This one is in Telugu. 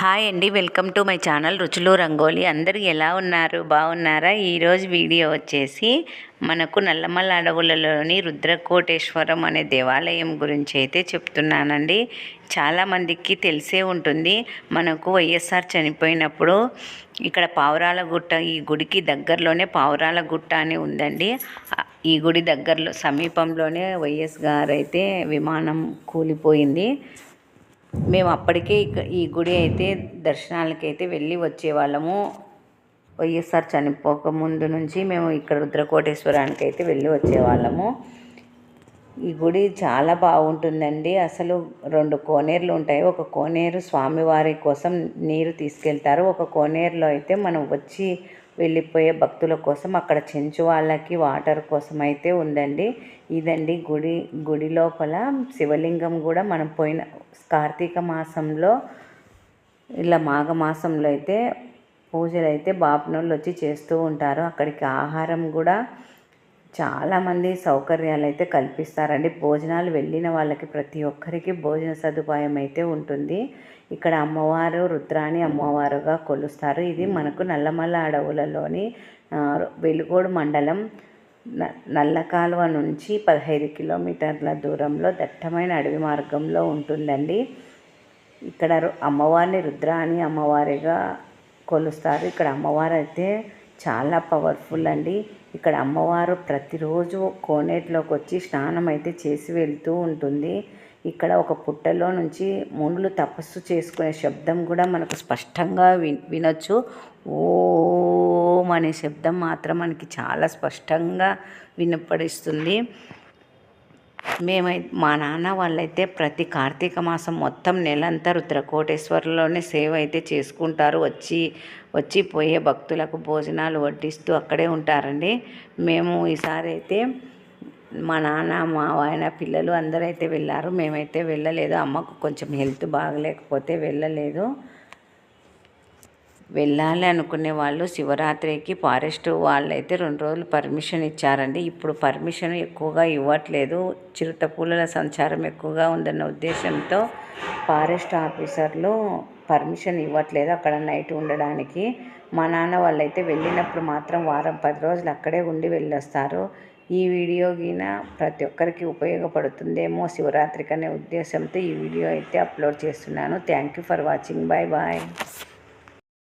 హాయ్ అండి వెల్కమ్ టు మై ఛానల్ రుచులు రంగోలి. అందరూ ఎలా ఉన్నారు? బాగున్నారా? ఈరోజు వీడియో వచ్చేసి మనకు నల్లమల్ల అడవులలోని రుద్రకోటేశ్వరం అనే దేవాలయం గురించి అయితే చెప్తున్నానండి. చాలామందికి తెలిసే ఉంటుంది. మనకు వైఎస్ఆర్ చనిపోయినప్పుడు ఇక్కడ పావురాల గుట్ట ఈ గుడికి దగ్గరలోనే పావురాల గుట్ట అని ఉందండి. ఈ గుడి దగ్గరలో సమీపంలోనే వైఎస్ గారు అయితే విమానం కూలిపోయింది. మేము అప్పటికే ఈ గుడి అయితే దర్శనాలకి అయితే వెళ్ళి వచ్చేవాళ్ళము. వైఎస్ఆర్ చనిపోక ముందు నుంచి మేము ఇక్కడ రుద్రకోటేశ్వరానికి అయితే వెళ్ళి వచ్చేవాళ్ళము. ఈ గుడి చాలా బాగుంటుందండి. అసలు రెండు కోనేరులు ఉంటాయి. ఒక కోనేరు స్వామివారి కోసం నీరు తీసుకెళ్తారు. ఒక కోనేరులో అయితే మనం వచ్చి వెళ్ళిపోయే భక్తుల కోసం అక్కడ చెంచు వాళ్ళకి వాటర్ కోసం అయితే ఉందండి. ఇదండి గుడి గుడి లోపల శివలింగం కూడా మనం పోయిన కార్తీక మాసంలో ఇలా మాఘమాసంలో అయితే పూజలు అయితే బాపనోళ్ళు వచ్చి చేస్తూ ఉంటారు. అక్కడికి ఆహారం కూడా చాలామంది సౌకర్యాలు అయితే కల్పిస్తారండి. భోజనాలు వెళ్ళిన వాళ్ళకి ప్రతి ఒక్కరికి భోజన సదుపాయం అయితే ఉంటుంది. ఇక్కడ అమ్మవారు రుద్రాని అమ్మవారుగా కొలుస్తారు. ఇది మనకు నల్లమల్ల అడవులలోని వెలుగోడు మండలం నల్లకాలువ నుంచి పదహైదు కిలోమీటర్ల దూరంలో దట్టమైన అడవి మార్గంలో ఉంటుందండి. ఇక్కడ అమ్మవారిని రుద్రాని అమ్మవారిగా కొలుస్తారు. ఇక్కడ అమ్మవారు అయితే చాలా పవర్ఫుల్ అండి. ఇక్కడ అమ్మవారు ప్రతిరోజు కోనేటిలోకి వచ్చి స్నానం అయితే చేసి వెళ్తూ ఉంటుంది. ఇక్కడ ఒక పుట్టలో నుంచి మునులు తపస్సు చేసుకునే శబ్దం కూడా మనకు స్పష్టంగా వి వినొచ్చు. ఓం అనే శబ్దం మాత్రం మనకి చాలా స్పష్టంగా వినపడిస్తుంది. మేమై మా నాన్న వాళ్ళైతే ప్రతి కార్తీక మాసం మొత్తం నెలంతా రుద్రకోటేశ్వరంలోనే సేవ అయితే చేసుకుంటారు. వచ్చి వచ్చి పోయే భక్తులకు భోజనాలు వడ్డిస్తూ అక్కడే ఉంటారండి. మేము ఈసారి అయితే మా నాన్న మా ఆయన పిల్లలు అందరూ అయితే వెళ్ళారు. మేమైతే వెళ్ళలేదు. అమ్మకు కొంచెం హెల్త్ బాగలేకపోతే వెళ్ళలేదు. వెళ్ళాలి అనుకునే వాళ్ళు శివరాత్రికి ఫారెస్ట్ వాళ్ళు అయితే రెండు రోజులు పర్మిషన్ ఇచ్చారండి. ఇప్పుడు పర్మిషన్ ఎక్కువగా ఇవ్వట్లేదు. చిరుత పూలల సంచారం ఎక్కువగా ఉందన్న ఉద్దేశంతో ఫారెస్ట్ ఆఫీసర్లు పర్మిషన్ ఇవ్వట్లేదు అక్కడ నైట్ ఉండడానికి. మా నాన్న వాళ్ళైతే వెళ్ళినప్పుడు మాత్రం వారం పది రోజులు అక్కడే ఉండి వెళ్ళొస్తారు. ఈ వీడియో గిన ప్రతి ఒక్కరికి ఉపయోగపడుతుందేమో శివరాత్రికి అనే ఉద్దేశంతో ఈ వీడియో అయితే అప్లోడ్ చేస్తున్నాను. Thank you for watching. Bye bye